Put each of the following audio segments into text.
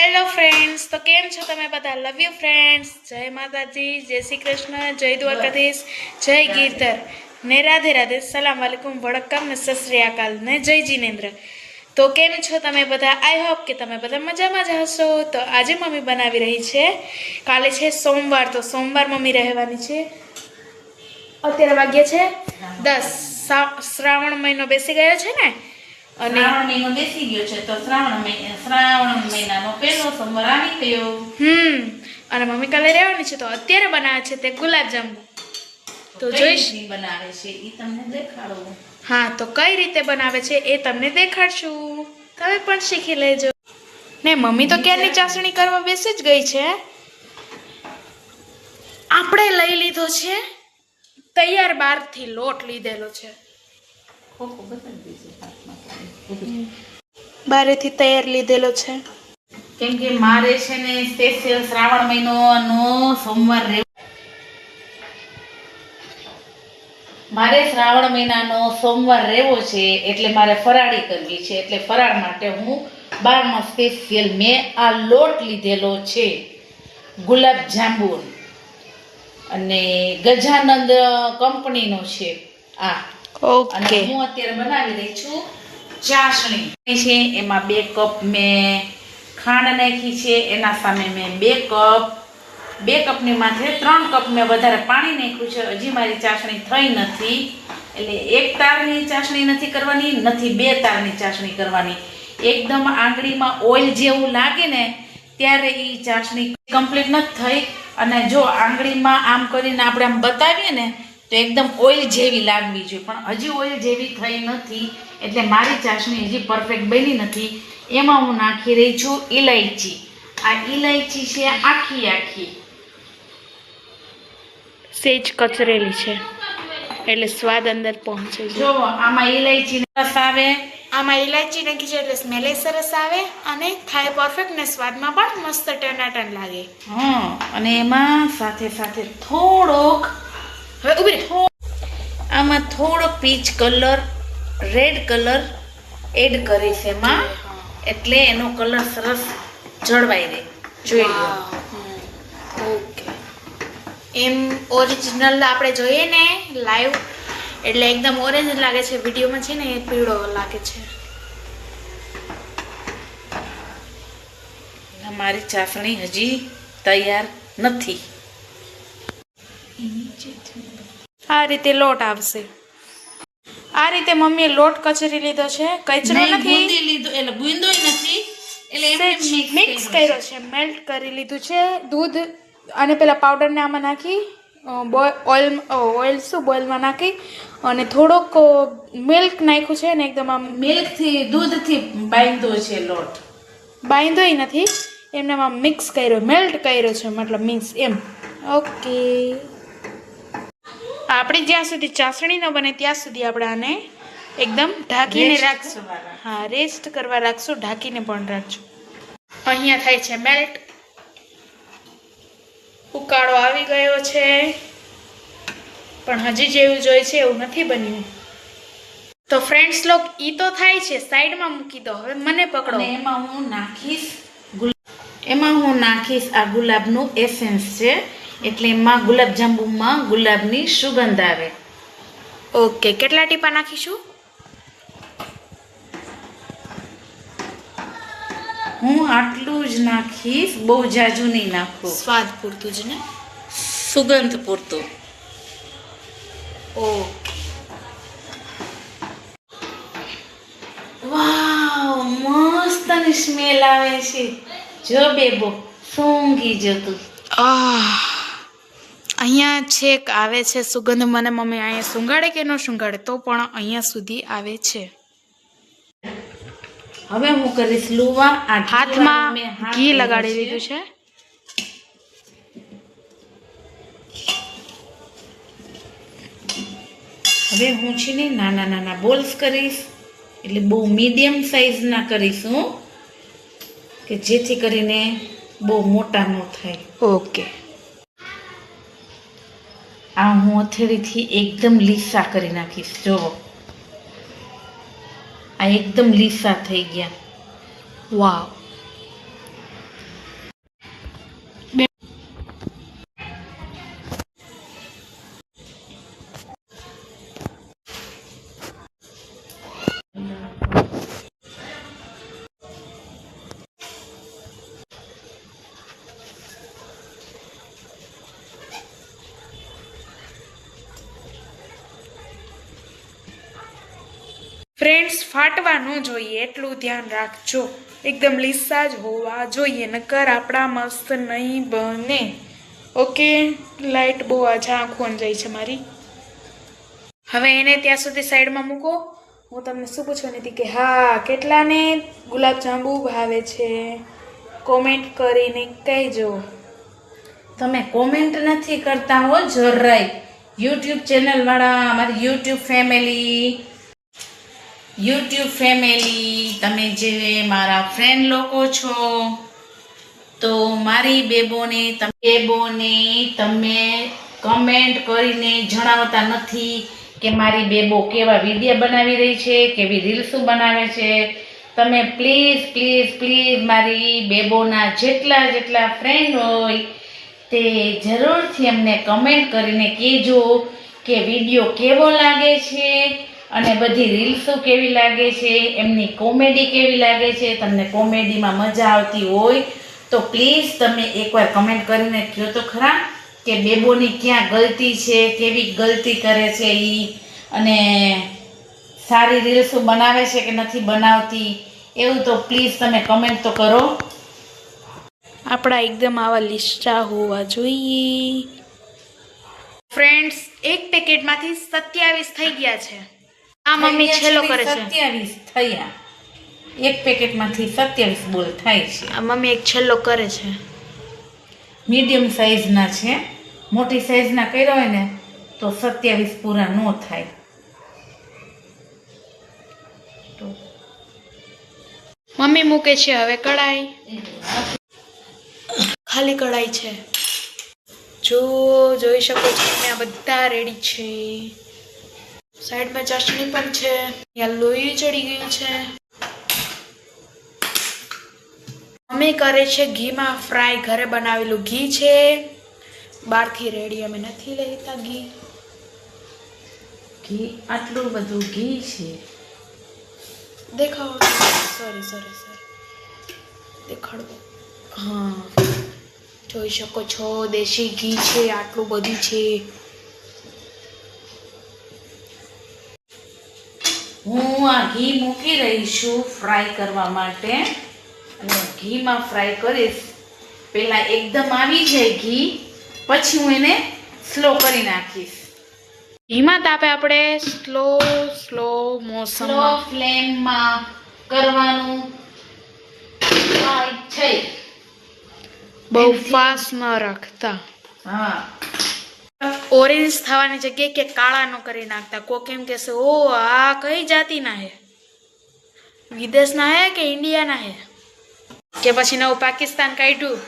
Hello friends તો કેમ છો તમે બધા? લવ યુ ફ્રેન્ડ્સ જય માતાજી જય શ્રી કૃષ્ણ જય દ્વારકાધીશ જય ગીરધર. ને રાધે રાધે. સલામ વાલેકુમ વડક્કમ ને સત અકાલ ને જય જીનેન્દ્ર. તો કેમ છો તમે બધા? આઈ હોપ કે તમે બધા મજામાં જ હશો. તો આજે મમ્મી બનાવી રહી છે. કાલે છે સોમવાર. તો સોમવાર મમ્મી રહેવાની છે. અત્યારે વાગ્યા છે દસ. શ્રાવણ મહિનો બેસી ગયો છે ને? અને શ્રાવણ મહિનો બેસી ગયો છે તો શ્રાવણ શ્રાવણ મહિનાનો પહેલો સોમવાર આવી ગયો. હમ અને મમ્મી કાલે રહેવાની છે તો અત્યારે બનાવે છે તે ગુલાબજાંબુ. તો જોઈશ. બનાવે છે એ તમને દેખાડો. હા તો કઈ રીતે બનાવે છે એ તમને દેખાડશું. તમે પણ શીખી લેજો. ને મમ્મી તો ક્યારની ચાસણી કરવા બેસી જ ગઈ છે? આપણે લઈ લીધો છે તૈયાર બહારથી લોટ લીધેલો છે. ખોખો બતાવી હાથમાં. બારેથી તૈયાર લીધેલો છે. કેમ કે મારે છે ને સ્પેશિયલ શ્રાવણ મહિનોનો સોમવાર રહેવો. મારે શ્રાવણ મહિનાનો સોમવાર રહેવો છે એટલે મારે ફરાળી કરવી છે. એટલે ફરાળ માટે હું બારનો સ્પેશિયલ મેં આ લોટ લીધેલો છે. ગુલાબ જાંબુ અને ગજાનંદ કંપનીનો છે. આ. અને ઓકે હું અત્યારે બનાવી રહી છું. ચાસણી છે. એમાં બે કપ મેં ખાંડ નાખી છે. એના સામે મેં બે કપ, બે કપની માથે ત્રણ કપ મેં વધારે પાણી નાખ્યું છે. હજી મારી ચાસણી થઈ નથી. એટલે એક તારની ચાસણી નથી કરવાની, નથી બે તારની ચાસણી કરવાની. એકદમ આંગળીમાં ઓઇલ જેવું લાગે ને, ત્યારે એ ચાસણી કમ્પ્લીટ નથી થઈ. અને જો આંગળીમાં આમ કરીને આપણે આમ બતાવીએ ને, તો એકદમ ઓઇલ જેવી લાગવી જોઈએ. પણ હજી ઓઇલ જેવી થઈ નથી. એટલે મારી ચાસણી હજી પરફેક્ટ બની નથી. એમાં હું નાખી રહી છું ઇલાયચી આ ઇલાયચી છે આખી આખી. સેજ કચરેલી છે. એટલે સ્વાદ અંદર પહોંચે છે. જો આમાં ઇલાયચી રસ આવે. આમાં ઇલાયચી નાખી છે એટલે સ્મેલે સરસ આવે અને થાય પરફેક્ટ ને સ્વાદમાં પણ મસ્ત ટનાટન લાગે. હા અને એમાં સાથે સાથે થોડોક હવે ઊભી આમાં થોડોક peach colour red colour add કરીશ એમાં. એટલે એનો કલર સરસ જળવાઈ રહે. જોઈ લો. ઓકે. એમ ઓરિજિનલ આપણે જોઈએ ને લાઈવ એટલે એકદમ ઓરેન્જ લાગે છે. વિડીયોમાં છે ને એ પીળો લાગે છે. મારી ચાસણી હજી તૈયાર નથી. આ રીતે લોટ આવશે. આ રીતે મમ્મીએ લોટ કચરી લીધો છે. કચરો નથી. લીધું એટલે બુંદો નથી. એટલે મિક્સ કર્યો છે. મેલ્ટ કરી લીધું છે. દૂધ અને પેલા પાવડરને આમાં નાખી ઓઇલ ઓઇલ શું? બોઇલમાં નાખી અને થોડોક મિલ્ક નાખ્યું છે ને એકદમ આમ મિલ્કથી દૂધથી બાંધો છે લોટ. બાંધોય નથી. એમને આમ મિક્સ કર્યો મેલ્ટ કર્યો છે મતલબ મીન્સ એમ. ઓકે આપણે જ્યાં સુધી ચાસણી ન બને ત્યાં સુધી આપણે આને એકદમ ઢાંકીને રાખશું. હા રેસ્ટ કરવા રાખશું ઢાંકીને પણ રાખજો અહીંયા થાય છે મેલ્ટ ઉકાળો આવી ગયો છે. પણ હજી જેવું જોઈએ છે એવું નથી બન્યું. તો ફ્રેન્ડ્સ લોક ઈ તો થાય છે સાઈડમાં મૂકી દો. હવે મને પકડો. એમાં હું નાખીશ ગુલાબ. એમાં હું નાખીશ આ ગુલાબનું એસેન્સ છે. એટલે એમાં ગુલાબ જાંબુમાં ગુલાબની સુગંધ આવે. ઓકે કેટલા ટીપા નાખીશું? હું આટલું જ નાખીશ બહુ જાજુ નહીં નાખું. સ્વાદ પૂરતું જ ને? સુગંધ પૂરતું. ઓકે. વાવ મસ્ત સ્મેલ આવે છે. જો બેબો સૂંઘી જતું. આહ. અહીંયા છેક આવે છે સુગંધ. મને મમ્મી અહીંયા સુંગાડે કે ન સુંગાડે તો પણ અહીંયા સુધી આવે છે. હવે હું કરીશ લુવા હાથમાં ઘી લગાડી. લીધું છે. હવે હું છે ને નાના નાના બોલ્સ કરીશ એટલે બહુ મીડિયમ સાઇઝના કરીશ હું કે જેથી કરીને બહુ મોટા ન થાય. ઓકે. આ હું અથેળીથી એકદમ લીસા કરી નાખીશ. જુઓ આ એકદમ લીસા થઈ ગયા. વાવ. ફ્રેન્ડ્સ ફાટવા ન જોઈએ, એટલું ધ્યાન રાખજો. એકદમ લીસા જ હોવા જોઈએ, નકર આપણા મસ્ત નહીં બને. ઓકે? લાઇટ બહુ આજે આંખો જાય છે મારી. હવે એને ત્યાં સુધી સાઈડમાં મૂકો. હું તમને શું પૂછવાની હતી કે, હા, કેટલાને ગુલાબજાંબુ ભાવે છે? કોમેન્ટ કરીને કહેજો. તમે કોમેન્ટ નથી કરતા હો, જરાય. યુટ્યુબ ચેનલવાળા મારી યુટ્યુબ ફેમિલી યુટ્યુબ ફેમિલી તમે જે મારા ફ્રેન્ડ લોકો છો, તો મારી બેબોને બેબોને તમે કમેન્ટ કરીને જણાવતા નથી કે મારી બેબો કેવા વીડિયો બનાવી રહી છે, કેવી રીલ્સો બનાવે છે. તમે પ્લીઝ પ્લીઝ પ્લીઝ મારી બેબોના જેટલા જેટલા ફ્રેન્ડ હોય, તે જરૂરથી અમને કમેન્ટ કરીને કહેજો કે વીડિયો કેવો લાગે છે અને બધી રીલ્સો કેવી લાગે છે એમની કોમેડી કેવી લાગે છે તમને કોમેડીમાં મજા આવતી હોય તો પ્લીઝ તમે એકવાર કમેન્ટ કરીને કહો તો ખરા કે બેબોની ક્યાં ગલતી છે કેવી ગલતી કરે છે એ અને સારી રીલ્સો બનાવે છે કે નથી બનાવતી એવું તો પ્લીઝ તમે કમેન્ટ તો કરો. આપણા એકદમ આવા લિસ્ટા હોવા જોઈએ. ફ્રેન્ડ્સ એક પેકેટમાંથી સત્યાવીસ થઈ ગયા છે. આ મમ્મી છેલ્લો કરે છે. સત્યાવીસ થયા. એક પેકેટમાંથી સત્યાવીસ બોલ થાય છે. આ મમ્મી એક છેલ્લો કરે છે. મીડિયમ સાઇઝના છે. મોટી સાઈઝના કર્યા હોય ને તો સત્યાવીસ પૂરા ન થાય. મમ્મી મૂકે છે હવે કઢાઈ. ખાલી કઢાઈ છે. જો જોઈ શકો છો આ બધા રેડી છે. સાઈડમાં ચટણી પણ છે. ત્યાં લોહી ચડી ગયું છે. મમ્મી કરે છે ઘીમાં ફ્રાય ઘરે બનાવેલું ઘી છે. બહારથી રેડી અમે નથી લેતા ઘી. ઘી? આટલું બધું ઘી છે? દેખાવો. સોરી સોરી સોરી દેખાડવો હા. જોઈ શકો છો. દેશી ઘી છે. આટલું બધું છે. આ ઘી મૂકી રહી છું ફ્રાય કરવા માટે. અને ઘીમાં ફ્રાય કરીશ. પહેલાં એકદમ આવી જાય ઘી પછી હું એને સ્લો કરી નાખીશ. ઘીમાં તાપે આપણે સ્લો સ્લો સ્લો મોસમમાં ફ્લેમમાં કરવાનું ફ્રાય થઈ. બહુ ફાસ્ટ ન રાખતા. હા. ઓરેન્જ થવાની જગ્યાએ કે કાળા ન કરી નાખતા. કોક એમ કહેશે, ઓ, આ કઈ જાતિના હે? વિદેશના હે કે ઇન્ડિયાના હે? કે પછી નવું પાકિસ્તાન કાઢ્યું.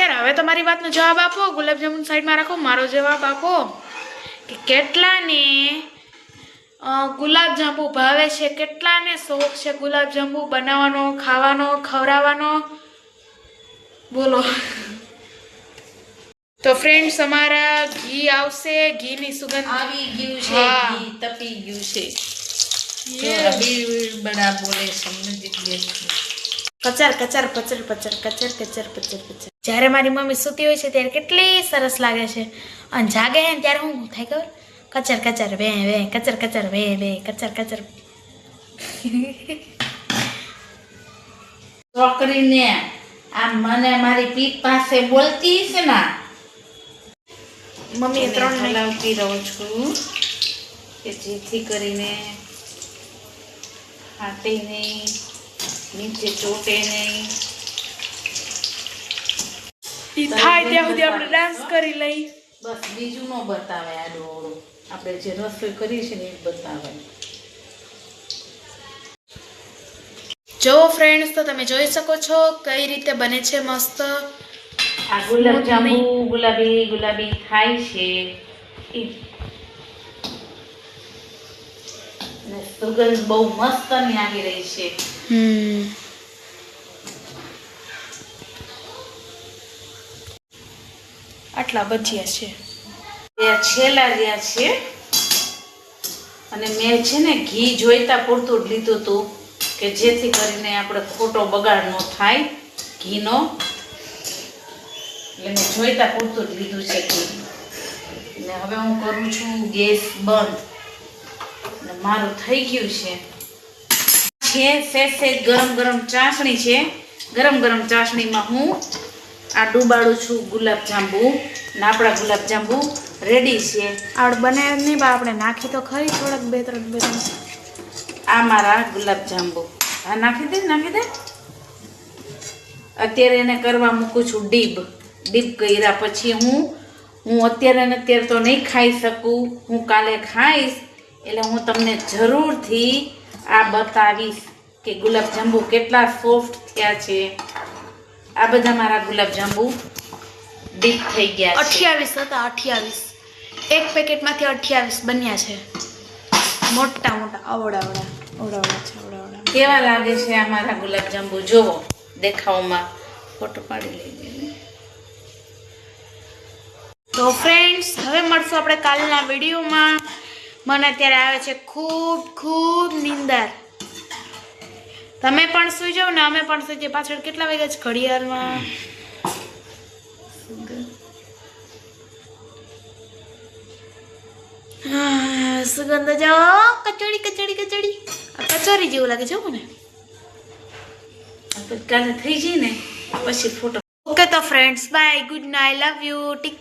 યાર, હવે તમારી વાતનો જવાબ આપો. ગુલાબજામુન સાઈડમાં રાખો, મારો જવાબ આપો. કે કેટલાને ગુલાબજાંબુ ભાવે છે? કેટલાને શોખ છે ગુલાબજાંબુ બનાવવાનો, ખાવાનો, ખવડાવવાનો? બોલો. તો ફ્રેન્ડ્સ અમારા ઘી આવશે ઘીની સુગંધ આવી ગયું છે હા. ઘી તપી ગયું છે. તો અભી બડા બોલે છે કચર કચર પચર પચર કચર કચર પચર પચર. જ્યારે મારી મમ્મી સૂતી હોય છે ત્યારે કેટલી સરસ લાગે છે. અને જાગે હે ત્યારે હું થાય ખબર? કચર કચર વે વે કચર કચર વે વે કચર કચર. છોકરીને આ મને મારી પીઠ પાસે બોલતી છે ને મમ્મીએ ત્રણ લાવતી રહું છું કે જેથી કરીને ફાટે નહીં નીચે ચોટે નહીં. ઈ થાય ત્યાં સુધી આપણે ડાન્સ કરી લઈ. બસ બીજું ન બતાવે આ ડોળો. આપણે જે રસોઈ કરી છે ને એ બતાવે જો ફ્રેન્ડ્સ તો તમે જોઈ શકો છો કઈ રીતે બને છે મસ્ત. આ ગુલાબ જાંબુ ગુલાબી ગુલાબી થાય છે. સુગંધ બહુ મસ્તની આવી રહી છે. આટલા બચ્યા છે. એ છેલ્લા રહ્યા છે. અને મેં છે ને ઘી જોઈતા પૂરતું જ લીધું હતું કે જેથી કરીને આપણે ખોટો બગાડ ન થાય ઘીનો. એટલે મેં જોઈતા પૂરતું જ લીધું છે ઘી ને હવે હું કરું છું ગેસ બંધ. અને મારું થઈ ગયું છે. છે સેજ ગરમ ગરમ ચાસણી છે. ગરમ ગરમ ચાસણીમાં હું આ ડુબાડું છું ગુલાબ જાંબુ. ને આપણા ગુલાબ જાંબુ રેડી છે. આપણે બનાવ્યું નહીં બા આપણે નાખી તો ખરી થોડાક બે ત્રણ બે ત્રણ આ મારા ગુલાબ જાંબુ. હા નાખી દે નાખી દે. અત્યારે એને કરવા મૂકું છું ડીબ. ડીબ કર્યા પછી હું હું અત્યારે ને અત્યારે તો નહીં ખાઈ શકું. હું કાલે ખાઈશ એટલે હું તમને જરૂરથી આ બતાવીશ કે ગુલાબજાંબુ કેટલા સોફ્ટ થયા છે. આ બધા મારા ગુલાબજાંબુ ડીપ થઈ ગયા અઠ્યાવીસ હતા અઠ્યાવીસ. એક પેકેટમાંથી અઠ્યાવીસ બન્યા છે. મોટા મોટા અવડાવડા અવડાવડા છે અવડાવડા કેવા લાગે છે આ મારા ગુલાબજાંબુ જુઓ જોવો દેખાવમાં. ફોટો પાડી લઈએ તો ફ્રેન્ડ્સ હવે મળશું આપણે કાલના વિડીયોમાં. મને અત્યારે આવે છે ખૂબ ખૂબ નિંદર. તમે પણ સુઈ જાઓ ને અમે પણ સુઈ જઈએ. પાછળ કેટલા વાગ્યા છે ઘડિયાળમાં? સુગંધ જાઓ કચોડી કચોડી કચોડી. આ કચોરી જેવું લાગે છે મને. કાલે થઈ જાય ને પછી ફોટો. ઓકે તો friends bye good night love you take